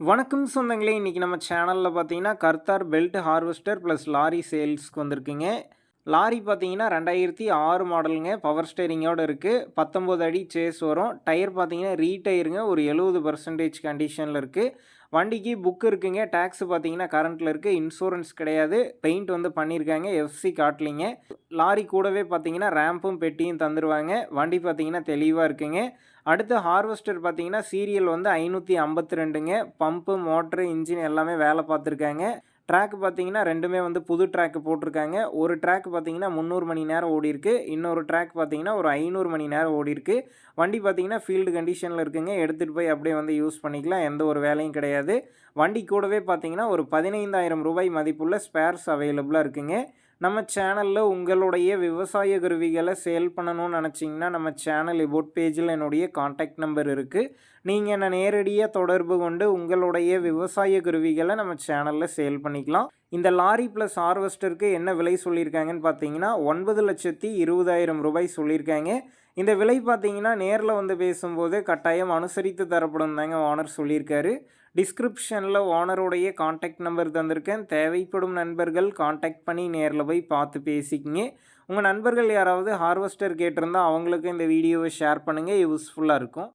வணக்கம் சொந்தங்களே இன்றைக்கி நம்ம சேனலில் பார்த்தீங்கன்னா Kartar belt harvester plus lorry சேல்ஸ்க்கு வந்திருக்குங்க. லாரி பார்த்தீங்கன்னா ரெண்டாயிரத்தி ஆறு மாடலுங்க. பவர் ஸ்டேரிங்கோடு இருக்குது பத்தொம்போது அடி சேஸ் வரும். டயர் பார்த்தீங்கன்னா ரீடயருங்க. ஒரு எழுபது பர்சன்டேஜ் கண்டிஷனில் இருக்குது வண்டிக்கு புக் இருக்குங்க. டேக்ஸ் பார்த்தீங்கன்னா கரண்ட்டில் இருக்குது இன்சூரன்ஸ் கிடையாது. பெயிண்ட் வந்து பண்ணியிருக்காங்க எஃப்சி காட்டலிங்க. லாரி கூடவே பார்த்தீங்கன்னா ரேம்பும் பெட்டியும் தந்துடுவாங்க வண்டி பார்த்தீங்கன்னா தெளிவாக இருக்குங்க. அடுத்து ஹார்வெஸ்டர் பார்த்தீங்கன்னா சீரியல் வந்து ஐநூற்றி ஐம்பத்தி ரெண்டுங்க. பம்பு மோட்ரு இன்ஜின் எல்லாமே வேலை பார்த்துருக்காங்க. ட்ராக் பார்த்தீங்கன்னா ரெண்டுமே வந்து புது ட்ராக் போட்டிருக்காங்க. ஒரு ட்ராக் பார்த்தீங்கன்னா முந்நூறு மணி நேரம் ஓடி இருக்கு இன்னொரு ட்ராக் பார்த்தீங்கன்னா ஒரு ஐநூறு மணி நேரம் ஓடி இருக்கு வண்டி பார்த்தீங்கன்னா ஃபீல்டு கண்டிஷனில் இருக்குங்க. எடுத்துகிட்டு போய் அப்படியே வந்து யூஸ் பண்ணிக்கலாம். எந்த ஒரு வேலையும் கிடையாது. வண்டி கூடவே பார்த்தீங்கன்னா ஒரு பதினைந்தாயிரம் ரூபாய் மதிப்புள்ள ஸ்பேர்ஸ் அவைலபிளாக இருக்குங்க. நம்ம சேனலில் உங்களுடைய விவசாய கருவிகளை சேல் பண்ணணும்னு நினச்சிங்கன்னா நம்ம சேனல் இபோட் பேஜில் என்னுடைய காண்டாக்ட் நம்பர் இருக்குது நீங்கள் என்னை நேரடியாக தொடர்பு கொண்டு உங்களுடைய விவசாய கருவிகளை நம்ம சேனலில் சேல் பண்ணிக்கலாம். இந்த லாரி ப்ளஸ் ஹார்வெஸ்டருக்கு என்ன விலை சொல்லியிருக்காங்கன்னு பார்த்தீங்கன்னா ஒன்பது லட்சத்தி இருபதாயிரம் ரூபாய் சொல்லியிருக்காங்க. இந்த விலை பார்த்தீங்கன்னா நேரில் வந்து பேசும்போது கட்டாயம் அனுசரித்து தரப்படும் தாங்க ஓனர் சொல்லியிருக்காரு. டிஸ்கிரிப்ஷனில் ஓனருடைய காண்டாக்ட் நம்பர் தந்திருக்கேன். தேவைப்படும் நண்பர்கள் காண்டாக்ட் பண்ணி நேரில் போய் பார்த்து பேசிக்கிங்க. உங்கள் நண்பர்கள் யாராவது ஹார்வெஸ்டர் கேட்டிருந்தால் அவங்களுக்கு இந்த வீடியோவை ஷேர் பண்ணுங்கள் யூஸ்ஃபுல்லாக இருக்கும்.